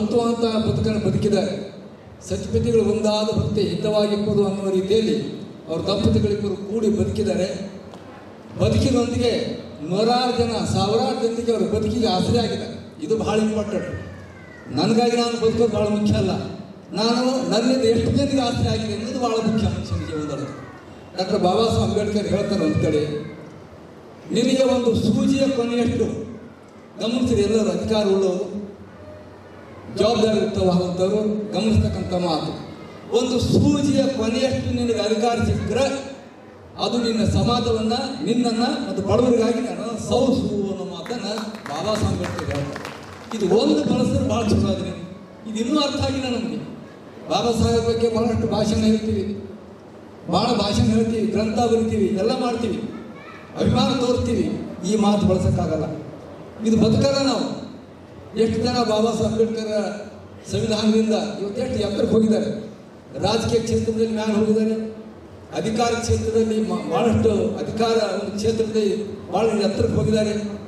ಅಂತ ಬದುಕನ್ನು ಬದುಕಿದ್ದಾರೆ. ಸತ್ಯಪತಿಗಳು ಒಂದಾದ ಭಕ್ತಿ ಹಿತವಾಗಿರ್ಬೋದು ಅನ್ನುವ ರೀತಿಯಲ್ಲಿ ಅವರು ದಂಪತಿಗಳಿಬ್ಬರು ಕೂಡಿ ಬದುಕಿದ್ದಾರೆ. ಬದುಕಿನೊಂದಿಗೆ ನೂರಾರು ಜನ, ಸಾವಿರಾರು ಜನರಿಗೆ ಅವರು ಬದುಕಿಗೆ ಆಸರೆ ಆಗಿದ್ದಾರೆ ಇದು ಬಹಳ ಇಂಪಾರ್ಟೆಂಟ್ ನನಗಾಗಿ ನಾನು ಬದುಕೋದು ಭಾಳ ಮುಖ್ಯ ಅಲ್ಲ. ನಾನು ನನ್ನಿಂದ ಎಷ್ಟು ಜನರಿಗೆ ಆಸರೆ ಆಗಿದೆ ಅನ್ನೋದು ಭಾಳ ಮುಖ್ಯ ಮನುಷ್ಯನ ಜೀವನದಲ್ಲಿ ಡಾಕ್ಟರ್ ಬಾಬಾ ಸಾಹೇಬ್ ಅಂಬೇಡ್ಕರ್ ಹೇಳ್ತಾರೆ ಒಂದು ಕಡೆ ನಿನಗೆ ಒಂದು ಸೂಜಿಯ ಕೊನೆಯಷ್ಟು ಗಮನಿಸಿರಿ ಎಲ್ಲರೂ, ಅಧಿಕಾರ ಜವಾಬ್ದಾರಿಯುತವಾದಂಥವರು ಗಮನಿಸ್ತಕ್ಕಂಥ ಮಾತು. ಒಂದು ಸೂಜಿಯ ಕೊನೆಯಷ್ಟು ನಿನಗೆ ಅಧಿಕಾರ ಸಿಕ್ಕರೆ ಅದು ನಿನ್ನ ಸಮಾಜವನ್ನು, ನಿನ್ನನ್ನು ಮತ್ತು ಬಡವರಿಗಾಗಿ ನಾನು ಸೌಸು ಅನ್ನೋ ಮಾತನ್ನು ಬಾಬಾ ಸಾಹೇಬ್ ಇದು ಒಂದು ಬಳಸಿದ್ರೆ ಭಾಳ ಚಲೋ ಇದು ಇನ್ನೂ ಅರ್ಥ ಆಗಿಲ್ಲ ನಮಗೆ. ಬಾಬಾ ಸಾಹೇಬ್ ಬಗ್ಗೆ ಬಹಳಷ್ಟು ಭಾಷಣ ಹೇಳ್ತೀವಿ. ಭಾಳ ಭಾಷಣ ಹೇಳ್ತೀವಿ, ಗ್ರಂಥ ಬರಿತೀವಿ, ಎಲ್ಲ ಮಾಡ್ತೀವಿ. ಅಭಿಮಾನ ತೋರ್ತೀವಿ ಈ ಮಾತು ಬಳಸೋಕ್ಕಾಗಲ್ಲ. ಇದು ಬದುಕಲ್ಲ ನಾವು. ಎಷ್ಟು ಜನ ಬಾಬಾ ಸಾಹೇಬ್ ಅಂಬೇಡ್ಕರ್ ಸಂವಿಧಾನದಿಂದ ಇವತ್ತೆಷ್ಟು ಎತ್ತರಕ್ಕೆ ಹೋಗಿದ್ದಾರೆ. ರಾಜಕೀಯ ಕ್ಷೇತ್ರದಲ್ಲಿ ಮ್ಯಾಲೆ ಹೋಗಿದ್ದಾರೆ. ಅಧಿಕಾರ ಕ್ಷೇತ್ರದಲ್ಲಿ ಬಹಳಷ್ಟು ಅಧಿಕಾರ ಒಂದು ಕ್ಷೇತ್ರದಲ್ಲಿ ಭಾಳ ಎತ್ತರಕ್ಕೆ ಹೋಗಿದ್ದಾರೆ.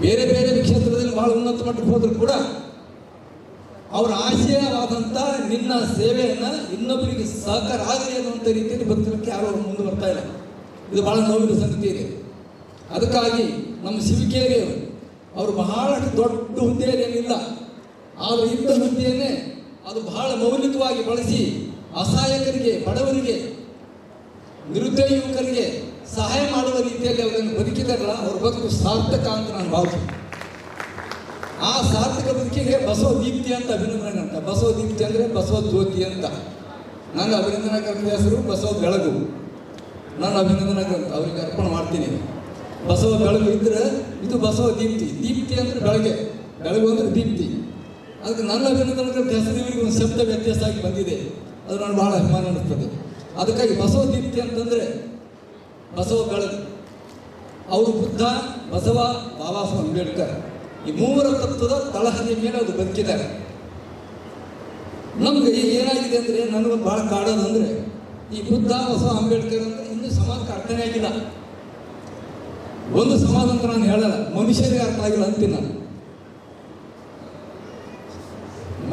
ಬೇರೆ ಬೇರೆ ಕ್ಷೇತ್ರದಲ್ಲಿ ಬಹಳ ಉನ್ನತ ಮಟ್ಟಕ್ಕೆ ಹೋದ್ರು ಕೂಡ ಅವರ ಆಶಯವಾದಂಥ ನಿನ್ನ ಸೇವೆಯನ್ನು ಇನ್ನೊಬ್ಬರಿಗೆ ಸಹಕಾರ ಆಗಲಿ ಅನ್ನುವಂಥ ರೀತಿಯಲ್ಲಿ ಬದುಕಲಿಕ್ಕೆ ಯಾರು ಮುಂದೆ ಬರ್ತಾ ಇಲ್ಲ. ಇದು ಬಹಳ ನೋವಿನ ಸಂಗತಿ ಇದೆ. ಅದಕ್ಕಾಗಿ ನಮ್ಮ ಶಿವಿಕೇರಿಯವರು ಅವರು ಬಹಳ ದೊಡ್ಡ ಹುದ್ದೆಯಲ್ಲೇನಿಲ್ಲ ಏನಿಲ್ಲ ಇಂಥ ಹುದ್ದೆಯನ್ನೇ ಅದು ಬಹಳ ಮೌಲಿಕವಾಗಿ ಬಳಸಿ ಅಸಹಾಯಕರಿಗೆ, ಬಡವರಿಗೆ ನಿರುದ್ಯೋಗ ಯುವಕರಿಗೆ ಸಹಾಯ ಮಾಡುವ ರೀತಿಯಲ್ಲಿ ಅವರನ್ನು ಬದುಕಿದಾರಲ್ಲ, ಅವ್ರ ಬದುಕು ಸಾರ್ಥಕ ಅಂತ ನಾನು ಭಾವಿಸ್ತೀನಿ ಆ ಸಾರ್ಥಕ ಬದುಕಿಗೆ ಬಸವ ದೀಪ್ತಿ ಅಂತ ಅಭಿನಂದನೆ ಅಂತ ಬಸವ ದೀಪ್ತಿ ಅಂದರೆ ಬಸವ ಜ್ಯೋತಿ ಅಂತ. ನನ್ನ ಅಭಿನಂದನಾ ಗ್ರಂಥದ ಹೆಸರು ಬಸವ ಬೆಳಗು ನನ್ನ ಅಭಿನಂದನಾ ಗ್ರಂಥ, ಅವರಿಗೆ ಅರ್ಪಣೆ ಮಾಡ್ತೀನಿ. ಬಸವ ಬೆಳಗು ಇದ್ರೆ ಇದು ಬಸವ ದೀಪ್ತಿ. ದೀಪ್ತಿ ಅಂದ್ರೆ ಬೆಳಗ್ಗೆ. ಬೆಳಗು ಅಂದ್ರೆ ದೀಪ್ತಿ. ಅದಕ್ಕೆ ನನ್ನ ಅಭಿನಂದನೆ ಇವರಿಗೆ ಒಂದು ಶಬ್ದ ವ್ಯತ್ಯಾಸ ಆಗಿ ಬಂದಿದೆ. ಅದು ನಾನು ಭಾಳ ಅಭಿಮಾನ ಅನ್ನಿಸ್ತದೆ ಅದಕ್ಕಾಗಿ ಬಸವ ದೀಪ್ತಿ ಅಂತಂದರೆ ಬಸವ ಬೆಳಗು. ಅವರು ಬುದ್ಧ, ಬಸವ, ಬಾಬಾ ಸಾಹೇಬ್ ಅಂಬೇಡ್ಕರ್. ಈ ಮೂವರ ತತ್ವದ ತಳಹದಿಯ ಮೇಲೆ ಅದು ಬದುಕಿದ್ದಾರೆ. ನಮ್ಗೆ ಏನಾಗಿದೆ ಅಂದರೆ ನನಗೆ ಭಾಳ ಕಾಡೋದು ಅಂದರೆ ಈ ಬುದ್ಧ, ಬಸವ, ಅಂಬೇಡ್ಕರ್ ಅಂತ ಇನ್ನೂ ಸಮಾಜಕ್ಕೆ ಅರ್ಥನೇ ಆಗಿಲ್ಲ. ಒಂದು ಅಂತ ನಾನು ಹೇಳಲ್ಲ. ಮನುಷ್ಯರಿಗೆ ಅರ್ಥ ಆಗಿಲ್ಲ ಅಂತೀನಿ ನಾನು.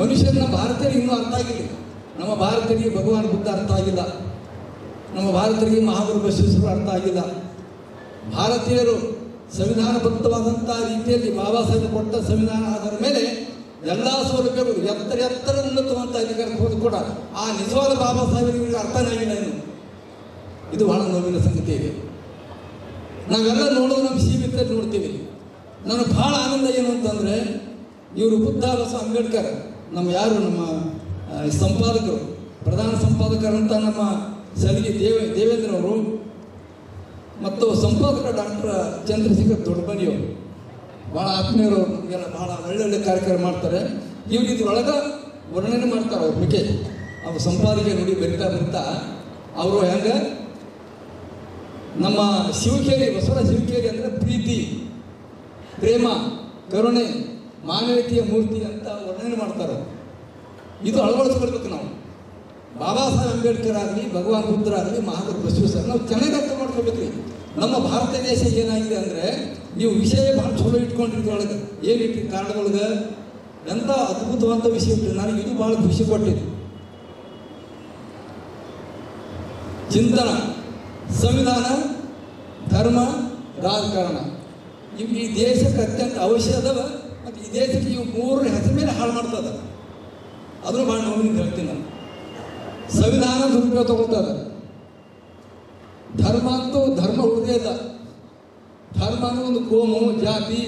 ಮನುಷ್ಯರನ್ನ ಭಾರತೀಯರಿಗೆ ಇನ್ನೂ ಅರ್ಥ ಆಗಿಲ್ಲ. ನಮ್ಮ ಭಾರತೀಯರಿಗೆ ಭಗವಾನ್ ಬುದ್ಧ ಅರ್ಥ ಆಗಿಲ್ಲ. ನಮ್ಮ ಭಾರತೀಯರಿಗೆ ಮಹಾಗುರು ಬಸವೇಶ್ವರ ಅರ್ಥ ಆಗಿಲ್ಲ. ಭಾರತೀಯರು ಸಂವಿಧಾನಬದ್ಧವಾದಂಥ ರೀತಿಯಲ್ಲಿ ಬಾಬಾ ಸಾಹೇಬ್ ಕೊಟ್ಟ ಸಂವಿಧಾನ ಆಧಾರದ ಮೇಲೆ ಎಲ್ಲ ಸೌಲಭ್ಯಗಳು ಎತ್ತರ ಎತ್ತರ ಉನ್ನತವಂತ ಅಧಿಕಾರಕ್ಕೆ ಹೋದ್ರು ಕೂಡ ಆ ನಿಜವಾದ ಬಾಬಾ ಸಾಹೇಬರಿಗೆ ಅರ್ಥನೇ ಆಗಿಲ್ಲ ಇದು ಬಹಳ ನೋವಿನ ಸಂಗತಿ ಇದೆ. ನಾವೆಲ್ಲ ನೋಡೋದು ನಮ್ಮ ಸೀಮಿತ ನೋಡ್ತೀವಿ. ನನಗೆ ಭಾಳ ಆನಂದ ಏನು ಅಂತಂದರೆ, ಇವರು ಬುದ್ಧ ಬಸವ ಅಂಬೇಡ್ಕರ್. ನಮ್ಮ ಯಾರು? ನಮ್ಮ ಸಂಪಾದಕರು. ಪ್ರಧಾನ ಸಂಪಾದಕರಂತ ನಮ್ಮ ಸಲಿಗೆ ದೇವ, ದೇವೇಂದ್ರ ಅವರು. ಮತ್ತು ಸಂಪಾದಕ ಡಾಕ್ಟರ್ ಚಂದ್ರಶೇಖರ್ ದೊಡ್ಡಬನಿಯವರು ಭಾಳ ಆತ್ಮೀಯರು, ಎಲ್ಲ ಭಾಳ ಒಳ್ಳೊಳ್ಳೆ ಕಾರ್ಯಕ್ರಮ ಮಾಡ್ತಾರೆ. ಇವ್ರು ಇದ್ರೊಳಗೆ ವರ್ಣನೆ ಮಾಡ್ತಾರೆ ಅವ್ರ ಬಗ್ಗೆ ಅವ್ರ ಸಂಪಾದಕಿ ನುಡಿ ಬರಿತಾ ಬರ್ತಾ. ಅವರು ಹೆಂಗೆ? ನಮ್ಮ ಶಿವಕೇರಿ ಬಸವರ ಶಿವಕೇರಿ ಅಂದರೆ ಪ್ರೀತಿ, ಪ್ರೇಮ, ಕರುಣೆ ಮಾನವೀಯತೆಯ ಮೂರ್ತಿ ಅಂತ ವರ್ಣನೆ ಮಾಡ್ತಾರೆ. ಇದು ಅಳವಡಿಸ್ಕೊಳ್ಬೇಕು ನಾವು. ಬಾಬಾ ಸಾಹೇಬ್ ಅಂಬೇಡ್ಕರ್ ಆಗಲಿ, ಭಗವಾನ್ ಬುದ್ಧರ ಆಗಲಿ, ಮಹಾತ್ಮ ಬಸವೇಶ್ವರ ನಾವು ಚೆನ್ನಾಗಿ ಅರ್ಥ ಮಾಡ್ಕೊಳ್ಬೇಕ್ರಿ ನಮ್ಮ ಭಾರತ ದೇಶ ಏನಾಗಿದೆ ಅಂದರೆ, ನೀವು ವಿಷಯ ಭಾಳ ಚಲೋ ಇಟ್ಕೊಂಡಿರ್ತೀವಿ ಒಳಗೆ. ಏನು ಇಟ್ಟು ಕಾರಣದೊಳಗೆ ಎಂಥ ಅದ್ಭುತವಂತ ವಿಷಯ ಇಟ್ಟು. ನನಗೆ ಇದು ಭಾಳ ಖುಷಿ ಕೊಟ್ಟಿದೆ. ಚಿಂತನ. ಸಂವಿಧಾನ, ಧರ್ಮ, ರಾಜಕಾರಣ. ಇವು ಈ ದೇಶಕ್ಕೆ ಅತ್ಯಂತ ಅವಶ್ಯ ಅದಾವ, ಮತ್ತು ಈ ದೇಶಕ್ಕೆ ಇವು ಮೂರರ ಹೆಸರು ಮೇಲೆ ಹಾಳು ಮಾಡ್ತದ ಅದನ್ನು ಭಾಳ ನೋವಿನಿಂದ ಹೇಳ್ತೀನಿ ನಾನು. ಸಂವಿಧಾನ ದುರುಪಯೋಗ ತಗೊಳ್ತದ ಧರ್ಮ ಅಂತೂ ಧರ್ಮ ಉಳಿದೇ ಇಲ್ಲ. ಧರ್ಮ ಅನ್ನೋ ಒಂದು ಕೋಮು, ಜಾತಿ,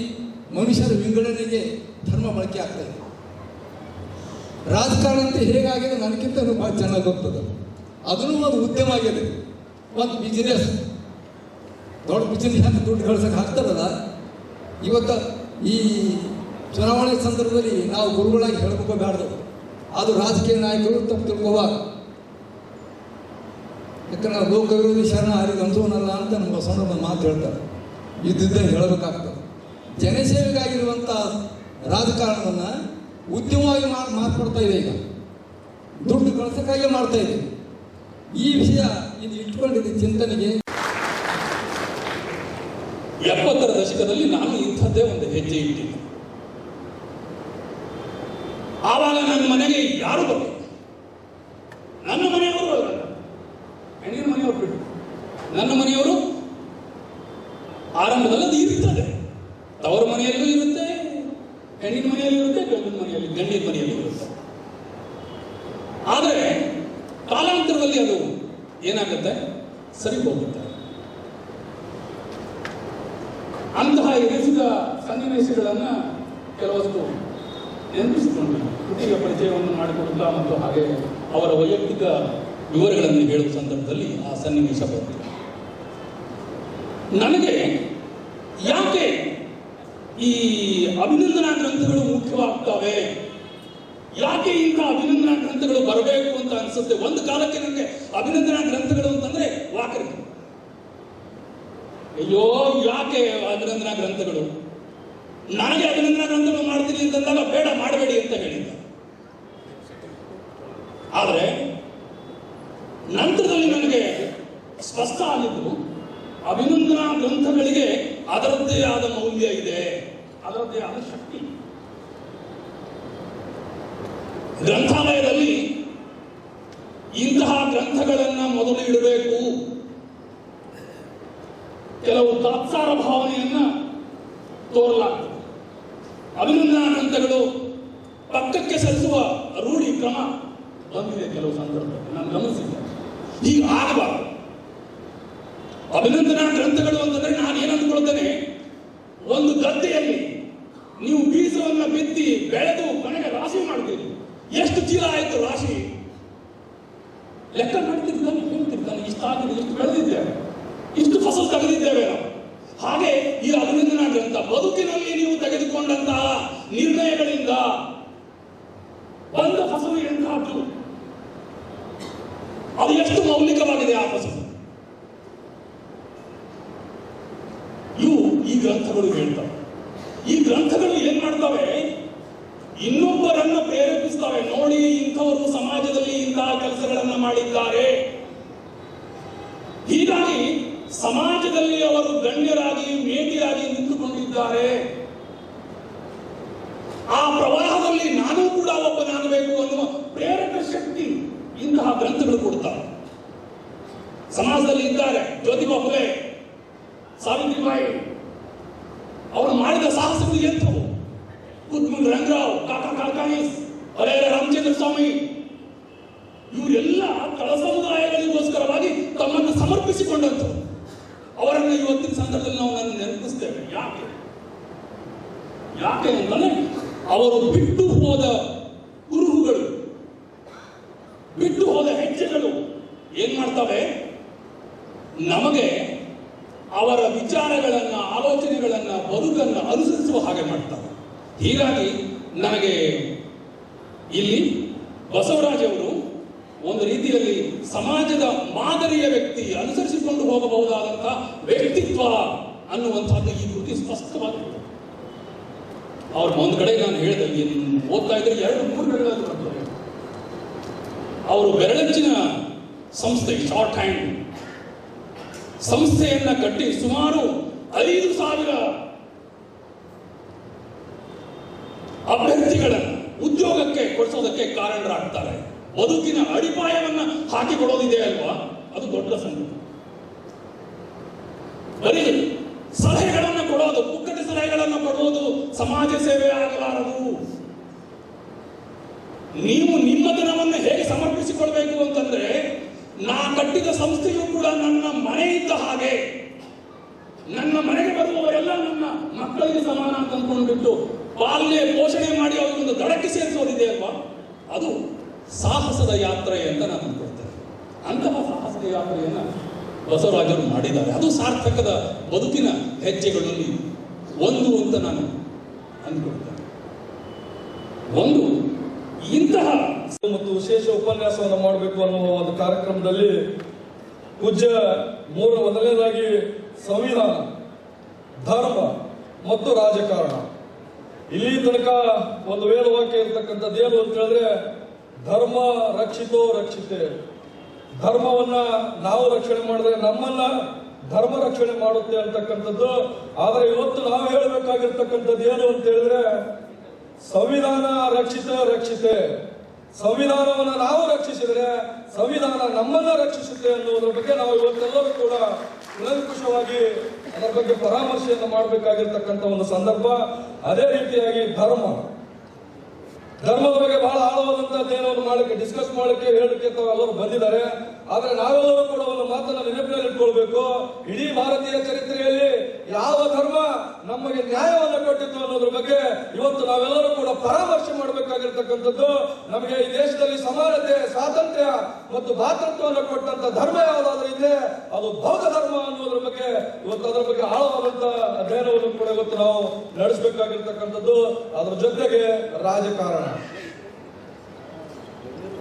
ಮನುಷ್ಯರ ವಿಂಗಡಣೆಗೆ ಧರ್ಮ ಬಳಕೆ ಆಗ್ತಾ ಇದೆ. ರಾಜಕಾರಣ ಅಂತ ಹೇಗಾಗಿದೆ ನನಗಿಂತ ಭಾಳ ಚೆನ್ನಾಗಿ ಗೊತ್ತದ. ಅದನ್ನು ಒಂದು ಉದ್ಯಮ ಆಗಿದೆ. ಒಂದು ಬಿಸ್ನೆಸ್ ದೊಡ್ಡ ಬಿಸ್ನೆಸ್ ಹೆಂಗೆ ದುಡ್ಡು ಗಳಿಸಕ್ಕೆ ಹಾಕ್ತಾರಲ್ಲ ಇವತ್ತು ಈ ಚುನಾವಣೆ ಸಂದರ್ಭದಲ್ಲಿ ನಾವು ಗುರುಗಳಾಗಿ ಹೇಳ್ಕೋಬಾರ್ದು ಅದು ರಾಜಕೀಯ ನಾಯಕರು ತಪ್ಪು ತಿಳ್ಕೋಬಾರ್ದು. ಯಾಕಂದ್ರೆ ಲೋಕ ವಿರೋಧಿ ಶರಣ ಹರಿಗೆ ಅನ್ಸೋನಲ್ಲ ಅಂತ ನಮ್ಮ ಸಣ್ಣ ಮಾತು ಹೇಳ್ತಾರೆ. ಇದ್ದಿದ್ದೇ ಹೇಳಬೇಕಾಗ್ತದೆ. ಜನಸೇವೆಗಾಗಿರುವಂಥ ರಾಜಕಾರಣವನ್ನು ಉದ್ಯಮವಾಗಿ ಮಾಡಿ ಮಾರ್ಪಡ್ತಾ ಇದೆ ಈಗ. ದುಡ್ಡು ಗಳಿಸೋಕ್ಕಾಗಿ ಮಾಡ್ತಾ ಇದೆ. ಈ ವಿಷಯ ಇದು ಇಟ್ಕೊಂಡಿದ್ದ ಚಿಂತನೆಗೆ ಎಪ್ಪತ್ತರ ದಶಕದಲ್ಲಿ ನಾನು ಇಂಥದ್ದೇ ಒಂದು ಹೆಜ್ಜೆ ಇಟ್ಟಿದ್ದೆ. ಆವಾಗ ನನ್ನ ಮನೆಗೆ ಯಾರು ಬರ್ತಾರೆ ನನ್ನ ಮನೆಯವರು ಅಲ್ಲ. ಹೆಣ್ಣಿನ ಮನೆಯವರು ನನ್ನ ಮನೆಯವರು ಆರಂಭದಲ್ಲಿ ವಿವರಗಳನ್ನು ಹೇಳುವ ಸಂದರ್ಭದಲ್ಲಿ ಆ ಸನ್ನಿವೇಶ ಬರುತ್ತೆ ನನಗೆ ಯಾಕೆ ಈ ಅಭಿನಂದನಾ ಗ್ರಂಥಗಳು ಮುಖ್ಯವಾಗ್ತವೆ? ಯಾಕೆ ಇಂಥ ಅಭಿನಂದನಾ ಗ್ರಂಥಗಳು ಬರಬೇಕು ಅಂತ ಅನಿಸುತ್ತೆ? ಒಂದು ಕಾಲಕ್ಕೆ ನನಗೆ ಅಭಿನಂದನಾ ಗ್ರಂಥಗಳು ಅಂತಂದ್ರೆ ವಾಕರಿ ಅಯ್ಯೋ, ಯಾಕೆ ಅಭಿನಂದನಾ ಗ್ರಂಥಗಳು? ನನಗೆ ಅಭಿನಂದನಾ ಗ್ರಂಥಗಳು ಮಾಡ್ತೀನಿ ಅಂತಂದಾಗ ಬೇಡ, ಮಾಡಬೇಡಿ ಅಂತ ಹೇಳಿದ್ದ. ಆದರೆ ನಂತರದಲ್ಲಿ ನನಗೆ ಸ್ಪಷ್ಟ ಆಗಿದ್ದು ಅಭಿನಂದನಾ ಗ್ರಂಥಗಳಿಗೆ ಅದರದ್ದೇ ಆದ ಮೌಲ್ಯ ಇದೆ. ಅದರದ್ದೇ ಆದ ಶಕ್ತಿ. ಗ್ರಂಥಾಲಯದಲ್ಲಿ ಇಂತಹ ಗ್ರಂಥಗಳನ್ನು ಮೊದಲು ಇಡಬೇಕು. ಕೆಲವು ತಾತ್ಸಾರ ಭಾವನೆಯನ್ನ ತೋರಲಾಗ್ತದೆ. ಅಭಿನಂದನಾ ಗ್ರಂಥಗಳು ಪಕ್ಕಕ್ಕೆ ಸಲ್ಲಿಸುವ ರೂಢಿ ಕ್ರಮ ಬಂದಿದೆ ಕೆಲವು ಸಂದರ್ಭದಲ್ಲಿ. ನಾನು ಗಮನಿಸಿದ್ದೆ. ಹೀಗೆ ಆಗಬಾರದು ಅಭಿನಂದನಾ ಗ್ರಂಥಗಳು ಅಂತಂದ್ರೆ ನಾನು ಏನು ಅಂದ್ಕೊಳ್ತೇನೆ? ಒಂದು ಗದ್ದೆಯಲ್ಲಿ ನೀವು ಬೀಜವನ್ನ ಬಿತ್ತಿ ಬೆಳೆದು ಕೊನೆಗೆ ರಾಶಿ ಮಾಡ್ತೀರಿ. ಎಷ್ಟು ಚೀಲ ಆಯ್ತು ರಾಶಿ? ಲೆಕ್ಕ ಮಾಡ್ತಿರ್ತಾನೆ ಹೇಳ್ತಿರ್ತಾನೆ ಇಷ್ಟ ಆಗಿದೆ ಎಷ್ಟು ಬೆಳೆದಿದ್ದೇವೆ ಇಷ್ಟು ಫಸಲು ತೆಗೆದಿದ್ದೇವೆ ನಾವು ಹಾಗೆ ಈ ಅಭಿನಂದನಾ ಗ್ರಂಥ ಬದುಕಿನಲ್ಲಿ ನೀವು ತೆಗೆದುಕೊಂಡಂತಹ ನಿರ್ಣಯಗಳಿಂದ ಬಂದ ಫಸಲು ಎಂತಹದ್ದು ಅದು ಎಷ್ಟು ಮೌಲಿಕವಾಗಿದೆ ಆ ಫಸಲು ಇವು ಈ ಗ್ರಂಥಗಳು ಹೇಳ್ತವೆ ಈ ಗ್ರಂಥಗಳು ಏನ್ ಮಾಡ್ತವೆ ಇನ್ನೊಬ್ಬರನ್ನ ಪ್ರೇರೇಪಿಸ್ತವೆ ನೋಡಿ, ಇಂಥವರು ಸಮಾಜದಲ್ಲಿ ಇಂತಹ ಕೆಲಸಗಳನ್ನ ಮಾಡಿದ್ದಾರೆ. ಹೀಗಾಗಿ ಸಮಾಜದಲ್ಲಿ ಅವರು ಗಣ್ಯರಾಗಿ, ಮೇಟಿಯಾಗಿ ನಿಂತುಕೊಂಡಿದ್ದಾರೆ. ಆ ಪ್ರವಾಹದಲ್ಲಿ ನಾನು ಕೂಡ ಒಬ್ಬನಾಗಬೇಕು ಅನ್ನುವ ಪ್ರೇರಕ ಶಕ್ತಿ ಇಂತಹ ಗ್ರಂಥಗಳು ಕೊಡ್ತಾರೆ ಸಮಾಜದಲ್ಲಿ ಇದ್ದಾರೆ. ಜ್ಯೋತಿಬಾ ಫುಲೆ ಸಾವಿತ್ರಿಬಾಯಿ, ಅವರು ಮಾಡಿದ ಸಾಹಸಗಳು ಎಂಥವು? ಕುತ್ಮುಲ್ ರಂಗರಾವ್ ಕಾಕಾ ಕಾಲ್ಕಾಯಿಸ್ ಅರೆ ರಾಮಚಂದ್ರ ಸ್ವಾಮಿ. ಇವರೆಲ್ಲ ಕಳ ಸಮುದಾಯಗಳಿಗೋಸ್ಕರವಾಗಿ ತಮ್ಮನ್ನು ಸಮರ್ಪಿಸಿಕೊಂಡಂತು. ಅವರನ್ನು ಇವತ್ತಿನ ಸಂದರ್ಭದಲ್ಲಿ ನಾವು ನನ್ನ ನೆನಪಿಸ್ತೇವೆ. ಯಾಕೆ? ಯಾಕೆ ಅಂತಂದ್ರೆ ಅವರು ಬಿಟ್ಟು ಹೋದ ಕುರುಹುಗಳು ಬಿಟ್ಟು ಹೋದ ಹೆಜ್ಜೆಗಳು ಏನ್ ಮಾಡ್ತವೆ? ನಮಗೆ ಅವರ ವಿಚಾರಗಳನ್ನ ಆಲೋಚನೆಗಳನ್ನ ಬದುಕನ್ನ ಅನುಸರಿಸುವ ಹಾಗೆ ಮಾಡ್ತಾರೆ ಹೀಗಾಗಿ ನನಗೆ ಇಲ್ಲಿ ಬಸವರಾಜ್ ಅವರು ಒಂದು ರೀತಿಯಲ್ಲಿ ಸಮಾಜದ ಮಾದರಿಯ ವ್ಯಕ್ತಿ ಅನುಸರಿಸಿಕೊಂಡು ಹೋಗಬಹುದಾದಂತಹ ವ್ಯಕ್ತಿತ್ವ ಅನ್ನುವಂಥದ್ದು ಈ ಕೃತಿ ಸ್ಪಷ್ಟವಾಗಿದೆ. ಅವ್ರ ಒಂದು ಕಡೆ ನಾನು ಹೇಳಿದೆ ಓದ್ತಾ ಇದ್ರೆ ಎರಡು ಮೂರು ಅವರು ಬೆರಳಚ್ಚಿನ ಸಂಸ್ಥೆ ಶಾರ್ಟ್ ಹ್ಯಾಂಡ್ ಸಂಸ್ಥೆಯನ್ನ ಕಟ್ಟಿ ಸುಮಾರು ಐದು ಸಾವಿರ ಅಭ್ಯರ್ಥಿಗಳನ್ನು ಉದ್ಯೋಗಕ್ಕೆ ಕೊಡಿಸೋದಕ್ಕೆ ಕಾರಣರಾಗ್ತಾರೆ. ಬದುಕಿನ ಅಡಿಪಾಯವನ್ನು ಹಾಕಿಕೊಡೋದಿದೆ ಅಲ್ವಾ? ಅದು ದೊಡ್ಡ ಸಂಗತಿ. ಬರೀ ಸಲಹೆಗಳನ್ನು ಕೊಡೋದು ಪುಕ್ಕಟ ಸಲಹೆಗಳನ್ನು ಕೊಡೋದು ಸಮಾಜ ಸೇವೆ ಆಗಲಾರದು. ನೀವು ನಿಮ್ಮ ದಿನವನ್ನು ಹೇಗೆ ಸಮರ್ಪಿಸಿಕೊಳ್ಬೇಕು ಅಂತಂದ್ರೆ, ನಾ ಕಟ್ಟಿದ ಸಂಸ್ಥೆಯು ಕೂಡ ನನ್ನ ಮನೆ ಇದ್ದ ಹಾಗೆ. ನನ್ನ ಮನೆಗೆ ಬರುವವರೆಲ್ಲ ನನ್ನ ಮಕ್ಕಳಿಗೆ ಸಮಾನ ಅಂತ ಅಂದ್ಕೊಂಡ್ಬಿಟ್ಟು ಬಾಲ್ಯ ಪೋಷಣೆ ಮಾಡಿ ಅವರಿಗೊಂದು ದಡಕ್ಕೆ ಸೇರಿಸೋದಿದೆ ಅಲ್ವಾ? ಅದು ಸಾಹಸದ ಯಾತ್ರೆ ಅಂತ ನಾನು ಅಂದ್ಕೊಳ್ತೇನೆ ಅಂತಹ ಸಾಹಸದ ಯಾತ್ರೆಯನ್ನು ಬಸವರಾಜರು ಮಾಡಿದ್ದಾರೆ. ಅದು ಸಾರ್ಥಕದ ಬದುಕಿನ ಹೆಜ್ಜೆಗಳಲ್ಲಿ ಒಂದು ಅಂತ ನಾನು ಅಂದ್ಕೊಳ್ತೇನೆ ಒಂದು, ಇಂತಹ ಮತ್ತು ವಿಶೇಷ ಉಪನ್ಯಾಸವನ್ನು ಮಾಡಬೇಕು ಅನ್ನುವ ಒಂದು ಕಾರ್ಯಕ್ರಮದಲ್ಲಿ ಪೂಜ್ಯ ಮೂರು ಮೊದಲನೇದಾಗಿ ಸಂವಿಧಾನ, ಧರ್ಮ ಮತ್ತು ರಾಜಕಾರಣ. ಇಲ್ಲಿ ತನಕ ಒಂದು ವೇದವಾಕ್ಯ ಇರತಕ್ಕಂಥದ್ದು ಏನು ಅಂತ ಹೇಳಿದ್ರೆ, ಧರ್ಮ ರಕ್ಷಿತೋ ರಕ್ಷಿತೆ. ಧರ್ಮವನ್ನ ನಾವು ರಕ್ಷಣೆ ಮಾಡಿದ್ರೆ ನಮ್ಮನ್ನ ಧರ್ಮ ರಕ್ಷಣೆ ಮಾಡುತ್ತೆ ಅಂತಕ್ಕಂಥದ್ದು. ಆದರೆ ಇವತ್ತು ನಾವು ಹೇಳಬೇಕಾಗಿರ್ತಕ್ಕಂಥದ್ದು ಏನು ಅಂತ ಹೇಳಿದ್ರೆ, ಸಂವಿಧಾನ ರಕ್ಷಿತ ರಕ್ಷಿತೆ. ಸಂವಿಧಾನವನ್ನು ನಾವು ರಕ್ಷಿಸಿದರೆ ಸಂವಿಧಾನ ನಮ್ಮನ್ನ ರಕ್ಷಿಸುತ್ತೆ ಅನ್ನುವುದರ ಬಗ್ಗೆ ನಾವು ಇವತ್ತೆಲ್ಲರೂ ಕೂಡ ಕೂಲಂಕುಷವಾಗಿ ಅದರ ಬಗ್ಗೆ ಪರಾಮರ್ಶೆಯನ್ನು ಮಾಡಬೇಕಾಗಿರ್ತಕ್ಕಂಥ ಒಂದು ಸಂದರ್ಭ, ಅದೇ ರೀತಿಯಾಗಿ ಧರ್ಮ. ಧರ್ಮದ ಬಗ್ಗೆ ಬಹಳ ಆಳವಾದಂತಹ ಏನೋ ಮಾಡಲಿಕ್ಕೆ ಡಿಸ್ಕಸ್ ಮಾಡಲಿಕ್ಕೆ ಹೇಳಲಿಕ್ಕೆ ತಾವೆಲ್ಲರೂ ಬಂದಿದ್ದಾರೆ. ಆದ್ರೆ ನಾವೆಲ್ಲರೂ ಕೂಡ ಒಂದು ಮಾತನ್ನ ನೆನಪಿನಲ್ಲಿ ಇಟ್ಕೊಳ್ಬೇಕು ಇಡೀ ಭಾರತೀಯ ಚರಿತ್ರೆಯಲ್ಲಿ ಯಾವ ಧರ್ಮ ನಮಗೆ ನ್ಯಾಯವನ್ನು ಕೊಟ್ಟಿತ್ತು ಅನ್ನೋದ್ರ ಬಗ್ಗೆ ಇವತ್ತು ನಾವೆಲ್ಲರೂ ಕೂಡ ಪರಾಮರ್ಶೆ ಮಾಡಬೇಕಾಗಿರ್ತಕ್ಕಂಥದ್ದು. ನಮಗೆ ಈ ದೇಶದಲ್ಲಿ ಸಮಾನತೆ, ಸ್ವಾತಂತ್ರ್ಯ ಮತ್ತು ಭಾತೃತ್ವವನ್ನು ಕೊಟ್ಟಂತ ಧರ್ಮ ಯಾವುದಾದ್ರೂ ಇದೆ ಅದು ಬೌದ್ಧ ಧರ್ಮ ಅನ್ನೋದ್ರ ಬಗ್ಗೆ ಇವತ್ತು ಅದರ ಬಗ್ಗೆ ಆಳವಾದಂತ ಅಧ್ಯಯನವನ್ನು ಕೂಡ ಇವತ್ತು ನಾವು ನಡೆಸಬೇಕಾಗಿರ್ತಕ್ಕಂಥದ್ದು. ಅದ್ರ ಜೊತೆಗೆ ರಾಜಕಾರಣ.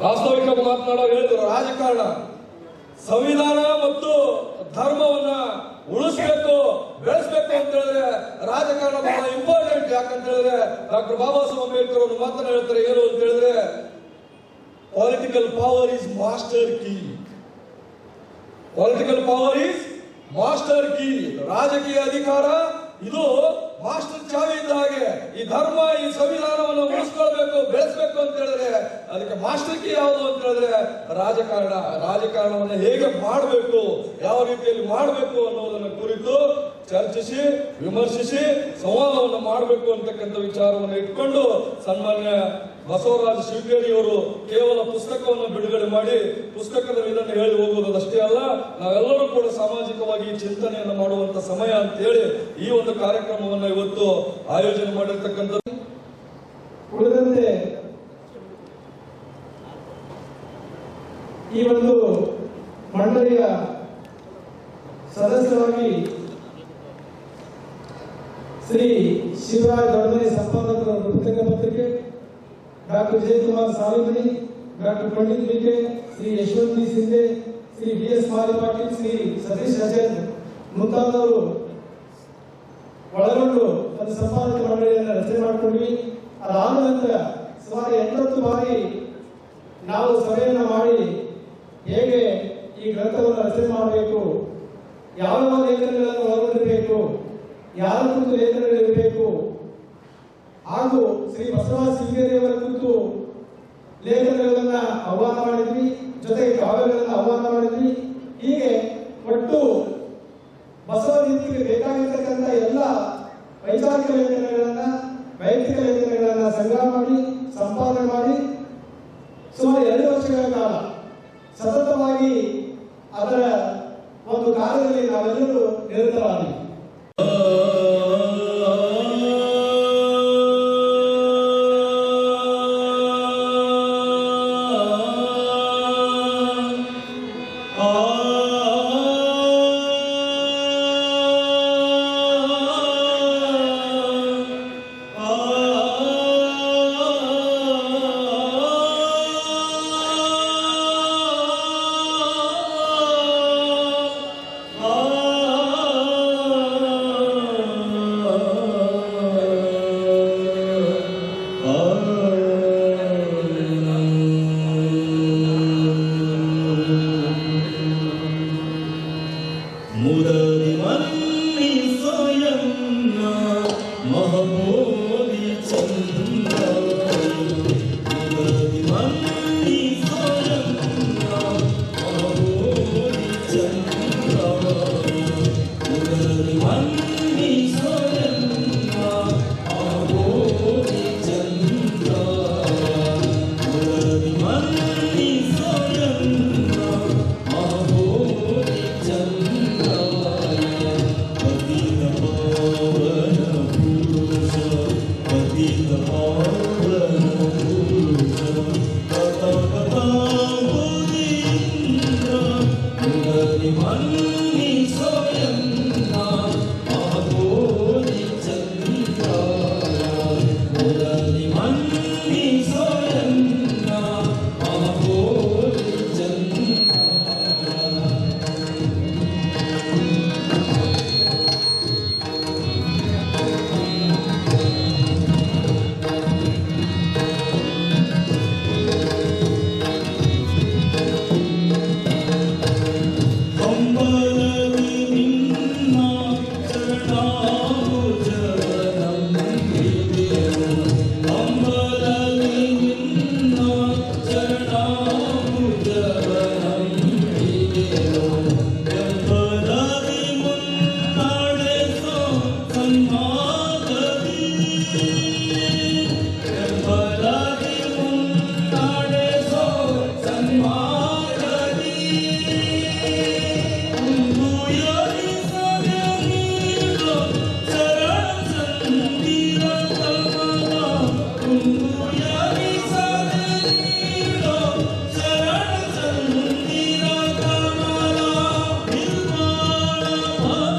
ವಾಸ್ತವಿಕ ಮಾತನಾಡೋ ಹೇಳಿದ್ರು ರಾಜಕಾರಣ. ಸಂವಿಧಾನ ಮತ್ತು ಧರ್ಮವನ್ನ ಉಳಿಸ್ಬೇಕು, ಬೆಳೆಸ್ಬೇಕು ಅಂತ ಹೇಳಿದ್ರೆ ರಾಜಕಾರಣ ಬಹಳ ಇಂಪಾರ್ಟೆಂಟ್ ಯಾಕಂತ ಹೇಳಿದ್ರೆ ಡಾಕ್ಟರ್ ಬಾಬಾ ಸಾಹೇಬ್ ಅಂಬೇಡ್ಕರ್ ಅವರು ಮಾತನ್ನ ಹೇಳ್ತಾರೆ, ಏನು ಅಂತ ಹೇಳಿದ್ರೆ political power is master key political power is master key ರಾಜಕೀಯ ಅಧಿಕಾರ, ಇದು ಮಾಸ್ಟರ್ ಚಾವಿ ಇದ್ದ ಹಾಗೆ. ಈ ಧರ್ಮ, ಈ ಸಂವಿಧಾನವನ್ನು ಉಳಿಸ್ಕೊಳ್ಬೇಕು, ಬೆಳೆಸ್ಬೇಕು ಅಂತ ಹೇಳಿದ್ರೆ, ಅದಕ್ಕೆ ಮಾಸ್ಟರ್ ಕೀ ಅಂತ ಹೇಳಿದ್ರೆ ರಾಜಕಾರಣ, ರಾಜಕಾರಣವನ್ನು ಹೇಗೆ ಮಾಡಬೇಕು, ಯಾವ ರೀತಿಯಲ್ಲಿ ಮಾಡಬೇಕು ಅನ್ನೋದನ್ನು ಕುರಿತು ಚರ್ಚಿಸಿ, ವಿಮರ್ಶಿಸಿ, ಸಂವಾದವನ್ನು ಮಾಡಬೇಕು ಅಂತಕ್ಕಂಥ ವಿಚಾರವನ್ನು ಇಟ್ಕೊಂಡು ಸನ್ಮಾನ್ಯ ಬಸವರಾಜ ಶಿವಕೇರಿಯವರು ಕೇವಲ ಪುಸ್ತಕವನ್ನು ಬಿಡುಗಡೆ ಮಾಡಿ, ಪುಸ್ತಕದ ಇದನ್ನು ಹೇಳಿ ಹೋಗುವುದಷ್ಟೇ ಅಲ್ಲ, ನಾವೆಲ್ಲರೂ ಕೂಡ ಸಾಮಾಜಿಕವಾಗಿ ಚಿಂತನೆಯನ್ನು ಮಾಡುವಂತ ಸಮಯ ಅಂತ ಹೇಳಿ ಈ ಒಂದು ಕಾರ್ಯಕ್ರಮವನ್ನು ಇವತ್ತು ಆಯೋಜನೆ ಮಾಡಿರ್ತಕ್ಕಂಥದ್ದು. ಈ ಒಂದು ಮಂಡಳಿಯ ಸದಸ್ಯರಾಗಿ ಶ್ರೀ ಶಿವರಾಜ್ ದೊಡ್ಡಮನೆ ಸಂಪಾದಕರ ಪುಸ್ತಕ ಪತ್ರಿಕೆ doctor Jayakumar Salumani doctor Pandit BK Shri Yashwant Shinde, Shri B S Mali Patil, Shri Satish Ajay ಮುಂತಾದವರು ಒಳಗೊಂಡು ಒಂದು ಸಂಪಾದಕ ಮಂಡಳಿಯನ್ನು ರಚನೆ ಮಾಡಿಕೊಂಡ್ವಿ. ಅದಾದ ನಂತರ ಸುಮಾರು ಎಂಟತ್ತು ಬಾರಿ ನಾವು ಸಭೆಯನ್ನು ಮಾಡಿ ಹೇಗೆ ಈ ಗ್ರಂಥವನ್ನು ರಚನೆ ಮಾಡಬೇಕು? ಯಾವ ಯಾವ ಲೇಖನಗಳನ್ನು ಒಳಗೊಂಡಿರಬೇಕು ಯಾರ ಕುರಿತು ಲೇಖನಗಳಿರಬೇಕು ಹಾಗೂ ಶ್ರೀ ಬಸವ ಸಿಂಗೇರಿಯವರ ಕುರಿತು ಲೇಖನಗಳನ್ನ ಆಹ್ವಾನ ಮಾಡಿದ್ವಿ, ಜೊತೆಗೆ ಕಾವ್ಯಗಳನ್ನು ಆಹ್ವಾನ ಮಾಡಿದ್ವಿ. ಹೀಗೆ ಒಟ್ಟು ಬಸವ ನೀತಿಗೆ ಬೇಕಾಗಿರ್ತಕ್ಕಂಥ ಎಲ್ಲ ವೈಚಾರಿಕ ಲೇಖನಗಳನ್ನ, ವೈಯಕ್ತಿಕ ಲೇಖನಗಳನ್ನ ಸಂಗ್ರಹ ಮಾಡಿ, ಸಂಪಾದನೆ ಮಾಡಿ ಸುಮಾರು ಎರಡು ವರ್ಷಗಳ ಕಾಲ ಸತತವಾಗಿ ಅದರ ಒಂದು ಕಾರ್ಯದಲ್ಲಿ ನಾವೆಲ್ಲರೂ ನಿರತರಾದ್ವಿ